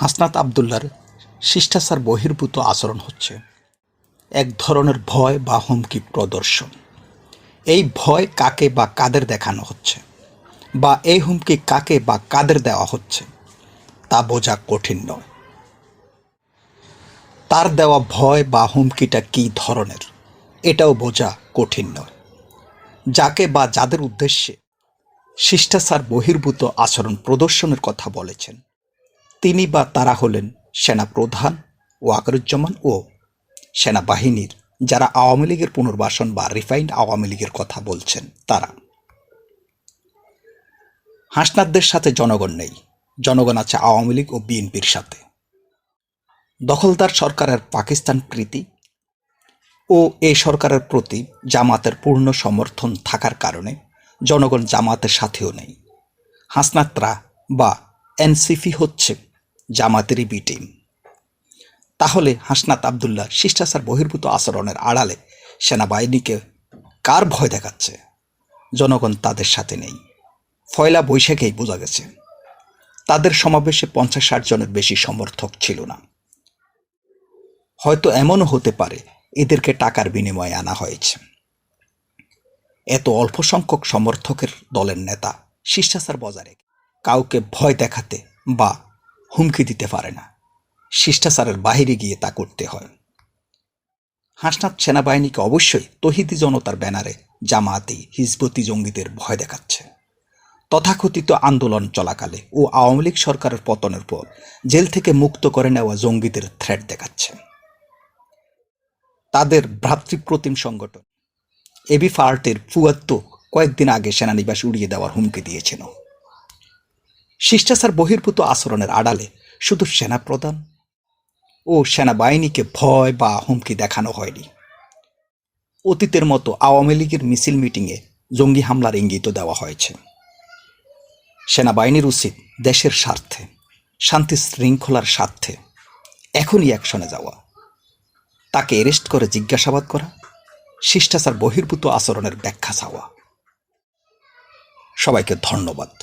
হাসনাত আবদুল্লার শিষ্টাচার বহির্ভূত আচরণ হচ্ছে এক ধরনের ভয় বা হুমকি প্রদর্শন। এই ভয় কাকে বা কাদের দেখানো হচ্ছে বা এই হুমকি কাকে বা কাদের দেওয়া হচ্ছে তা বোঝা কঠিন নয়। তার দেওয়া ভয় বা হুমকিটা কী ধরনের এটাও বোঝা কঠিন নয়। যাকে বা যাদের উদ্দেশ্যে শিষ্টাচার বহির্ভূত আচরণ প্রদর্শনের কথা বলেছেন তিনি বা তারা হলেন সেনাপ্রধান ওয়াকরুজ্জামান ও সেনাবাহিনীর, যারা আওয়ামী লীগের পুনর্বাসন বা রিফাইন্ড আওয়ামী লীগের কথা বলছেন তারা। হাসনাদদের সাথে জনগণ নেই। জনগণ আছে আওয়ামী লীগ ও বিএনপির সাথে। দখলদার সরকারের পাকিস্তান প্রীতি ও এই সরকারের প্রতি জামাতের পূর্ণ সমর্থন থাকার কারণে জনগণ জামাতের সাথেও নেই। হাসনাতরা বা এনসিপি হচ্ছে জামাতেরই বি টিম তাহলে হাসনাত আবদুল্লাহ শিষ্টাচার বহির্ভূত আচরণের আড়ালে সেনাবাহিনীকে কার ভয় দেখাচ্ছে? জনগণ তাদের সাথে নেই। ফয়লা বৈশাখেই বোঝা গেছে, তাদের সমাবেশে পঞ্চাশ ষাট জনের বেশি সমর্থক ছিল না। হয়তো এমনও হতে পারে, এদেরকে টাকার বিনিময়ে আনা হয়েছে। এত অল্প সংখ্যক সমর্থকের দলের নেতা শিষ্টাচার বজায় কাউকে ভয় দেখাতে বা হুমকি দিতে পারে না। শিষ্টাচারের বাইরে গিয়ে তা করতে হয়। হাসনাত সেনাবাহিনীকে অবশ্যই তহিদি জনতার ব্যানারে জামায়াতি হিজবতি জঙ্গিদের ভয় দেখাচ্ছে। তথাকথিত আন্দোলন চলাকালে ও আওয়ামী লীগ সরকারের পতনের পর জেল থেকে মুক্ত করে নেওয়া জঙ্গিদের থ্রেট দেখাচ্ছে। তাদের ভ্রাতৃপ্রতিম সংগঠন এবি ফার্টের ফুয়াদ তো কয়েকদিন আগে সেনানিবাস উড়িয়ে দেওয়ার হুমকি দিয়েছিল। শিষ্টাচার বহির্ভূত আচরণের আড়ালে শুধু সেনাপ্রধান ও সেনাবাহিনীকে ভয় বা হুমকি দেখানো হয়নি। অতীতের মতো আওয়ামী লীগের মিছিল মিটিংয়ে জঙ্গি হামলার ইঙ্গিত দেওয়া হয়েছে। সেনাবাহিনীর উচিত দেশের স্বার্থে, শান্তি শৃঙ্খলার স্বার্থে এখনই অ্যাকশনে যাওয়া। তাকে অ্যারেস্ট করে জিজ্ঞাসাবাদ করা, শিষ্টাচার বহির্ভূত আচরণের ব্যাখ্যা চাওয়া। সবাইকে ধন্যবাদ।